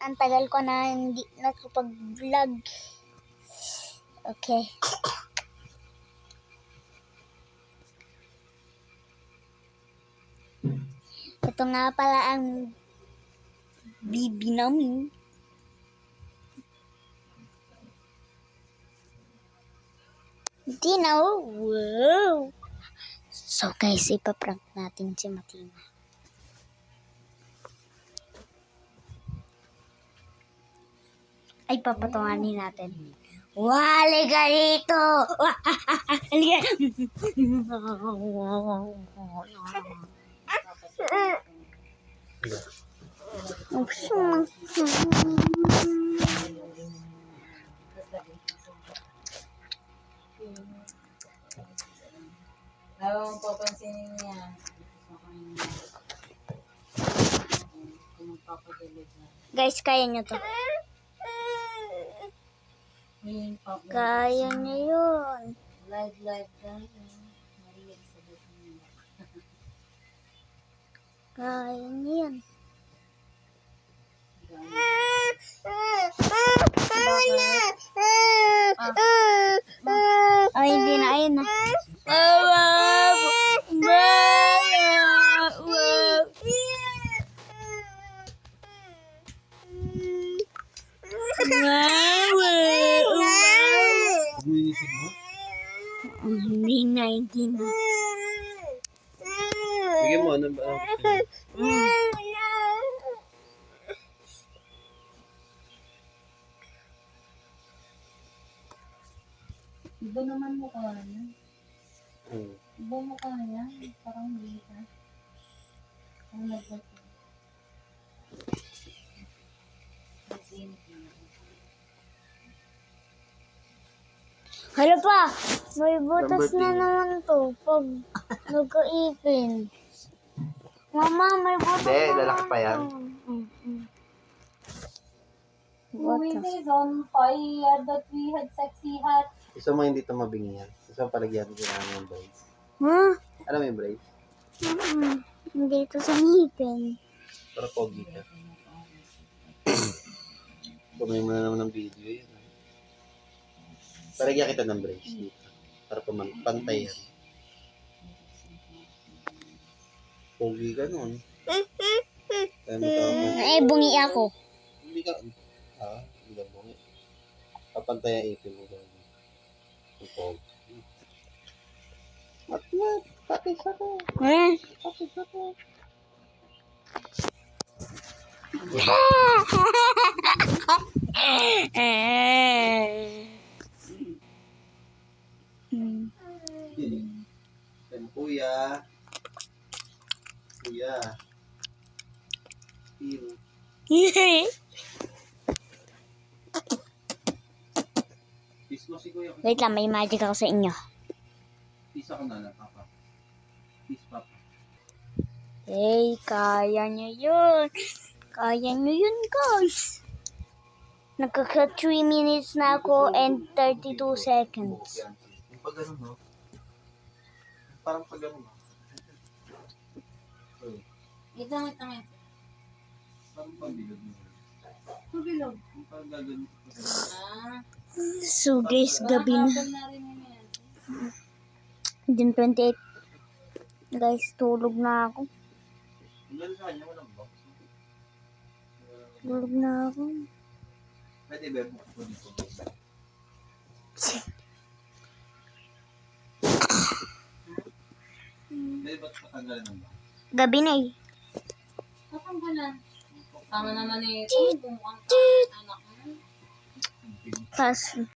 ang tagal ko na hindi nakapag-vlog. Okay. Ito nga pala ang bibi namin. Hindi na, oh. wow. So guys, ipaprank natin si Matina. Ay, papatunganin natin. Wale ka dito! Habang papansinin niya. Guys, kaya nyo to. Kaya nyo yun. live live lang. Maria buhay niya. Kaya nyo yun. Ay, hindi na. Ayun na. Guminisip Hindi na, hindi na. Bigyan mo, ano ba? mo? Iba naman mukha niya. Hmm. Iba mukha niya. Parang hindi ka. Ang nagbat niya. Nasinip niya. Hala pa, may butas na naman to pag nagkaipin. Mama, may butas Hindi, na lalaki naman pa yan. Mm, mm. Moving Butas. days on fire that we had sexy hat. Gusto mo hindi ito mabingi yan. Gusto mo palagyan ko ng yung braids. Huh? Alam mo yung braids? Mm, Hindi ito sa ngipin. Para pogi ka. Tumay mo na naman ng video yun. Palagyan kita ng braids dito. Para paman pantay yan. Pogi ka nun. Kaya mo ka Eh, bungi ako. Hindi ka, ah, hindi ka bungi. Papantay ang ipin mo doon. Ang pogi. At nga, pakis ako. Eh. Pakis ako. Hmm. Yan, kuya. Kuya. Ew. Peace mo si kuya. Wait lang, may magic ako sa inyo. Peace ako na lang, papa. Peace, papa. Hey, kaya nyo yun. Kaya nyo yun, guys. Nagkaka 3 minutes na ako and 32 seconds. Pag ganun, no? Parang pag ganun, no? Uy, Ito ang ito nga. Parang pag bilog mo. Yung pag gagawin. Ah. So, guys, gabi na. June 28. Guys, tulog na ako. Tulog na ako. Pwede ba? Pwede ba't Gabi na eh. Natanggalan. Tama naman eh. Kung ang anak mo. Tapos,